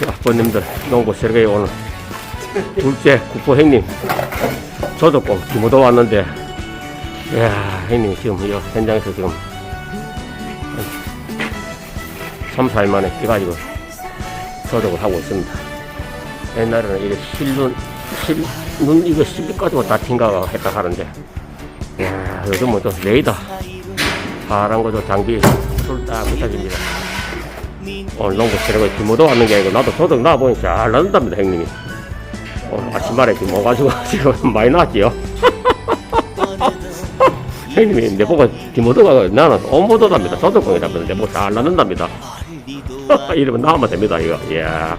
자, 번님들 농구 세계 오늘 둘째 국보 형님 저도 꼭 김호도 왔는데 이야 형님 지금 이 현장에서 지금 3, 4일 만에 뛰가지고 소독을 하고 있습니다. 옛날에는 이게 실눈, 실, 눈 이거 실비 가지고 다 튕가 했다 하는데 이야 요즘은 또 레이더 파란 거도 장비 술딱 붙여집니다. 오늘 농구 세력을 김호도 왔는 게 아니고 나도 소독 나보니 잘 나는답니다 형님이. 오늘 아침말에 지금 와가지고 지금 많이 나왔지요. 형님이 내보고 김호도가 나는 온모도답니다. 소독공이답니다. 내보고 잘 나는답니다. 이러면 나오면 됩니다 이거. 이야.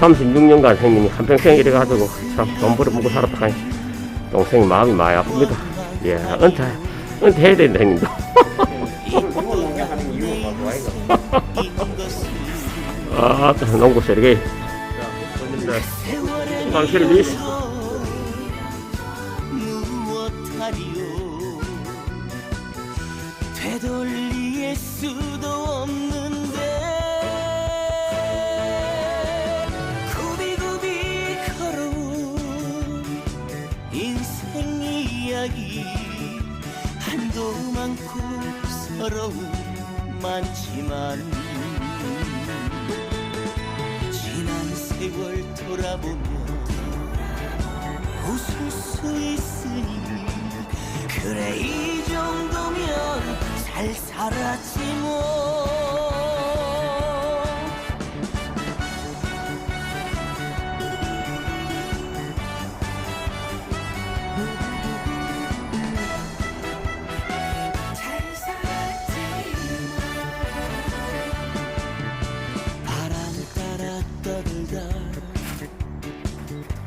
36년간 형님이 한평생 이래가지고 참돈 벌어먹고 살았다 동생이 마음이 많이 아픕니다. 예, 은퇴, 은퇴해야 된다 형님도. 아, 구비구비 걸어온 인생 이야기. 한도 많고 서러움 많지만 지난 세월 돌아보면 웃을 수 있으니 그래 이 정도면 잘 살았지 뭐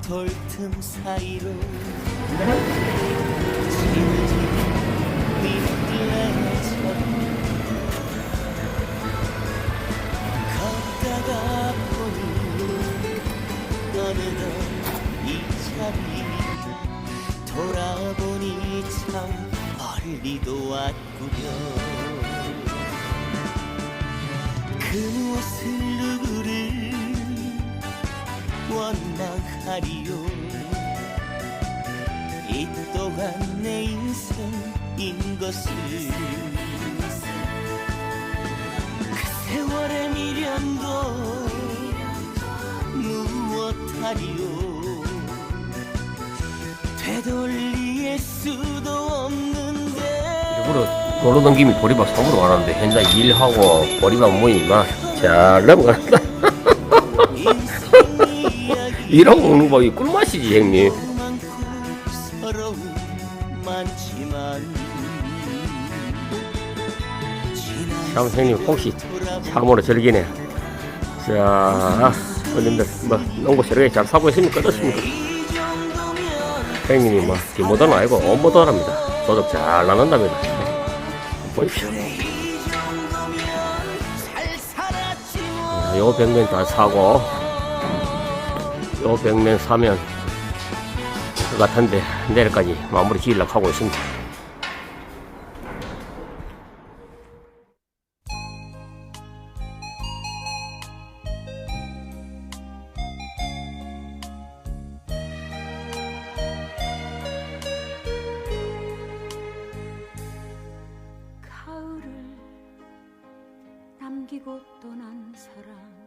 돌틈 사이로 걷다가 보니 어느덧 이 자리 돌아보니 참 멀리도 왔구려 그 무엇을 누구를 원망하리요. 이 또한 내 인생인 것을 그 세월의 미련도 무엇하리요? 되돌릴 수도 없는데. 일부러 도로 넘김이 보리밥 사무로 가는데 현장 일하고 보리밥 모이막잘 넘어간다. 이런 먹는 법이 꿀맛이지 형님. 참 형님 혹시 참으로 즐기네. 자, 손님들 뭐 농구 세력에 잘 사고 있습니까? 어떻습니까? 형님이 뭐 뒷모도는 아니고 온모도랍니다. 소득 잘 나눈답니다. 보십시오. 요 벽면 다 사고 요 벽면 사면 그 같은데 내일까지 마무리 지으려고 하고 있습니다. 가을을 남기고 떠난 사람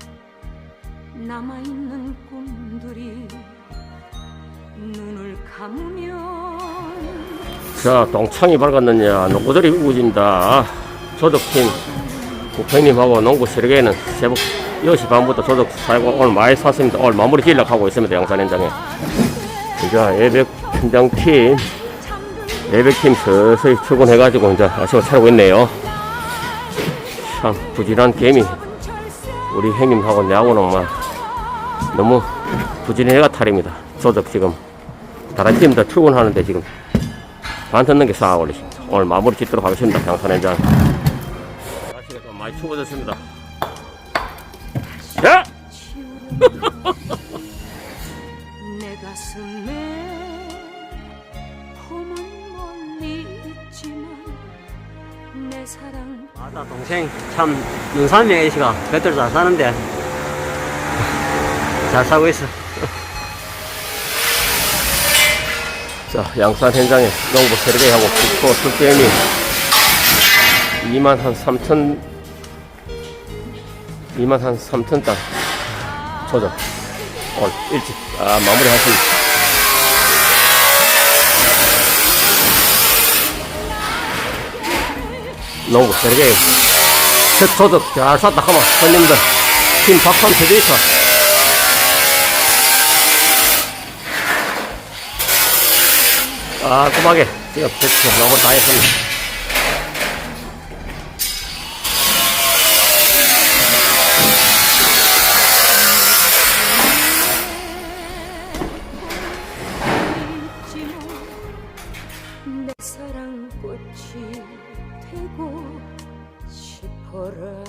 남아있는 꿈들이 눈을 감으면 자, 동창이 밝았느냐, 농구들이 우진다. 소득팀 국회님하고 농구 세력에는 새벽 10시 반부터 소득 사고 오늘 많이 샀습니다. 오늘 마무리 지으려고 하고 있습니다. 양산 현장에. 자, 예백 팀장팀, 예백팀 서서히 출근해가지고 이제 아쉬워 차리고 있네요. 참 부지런한 개미 우리 형님하고 내하고는 막 너무 부진해가 탈입니다. 저도 지금 다른 팀들 출근하는데 지금 반 듣는 게 싸워 걸리십니다. 오늘 마무리 짓도록 하겠습니다. 장산회장. 날씨가 좀 많이 추워졌습니다. 야! 내 가슴에 봄은 멀리 있지만 내 사랑 아다 동생 참 눈산명 A씨가 뱃들 잘 사는데 잘 사고 있어. 자, 양산 현장에 농부 세르게하고 국토 술댐이 2만 한 3천 2만 한 3천 땅 조정. 오늘 일찍. 아, 마무리 하십니다. 농부 세르게 첫 조적 잘 샀다 하면 손님들. 팀 박수 한번 쳐주이소 깔끔하게 지금 배치 마무리 다 했습니다. 사랑 꽃이 되고 싶어라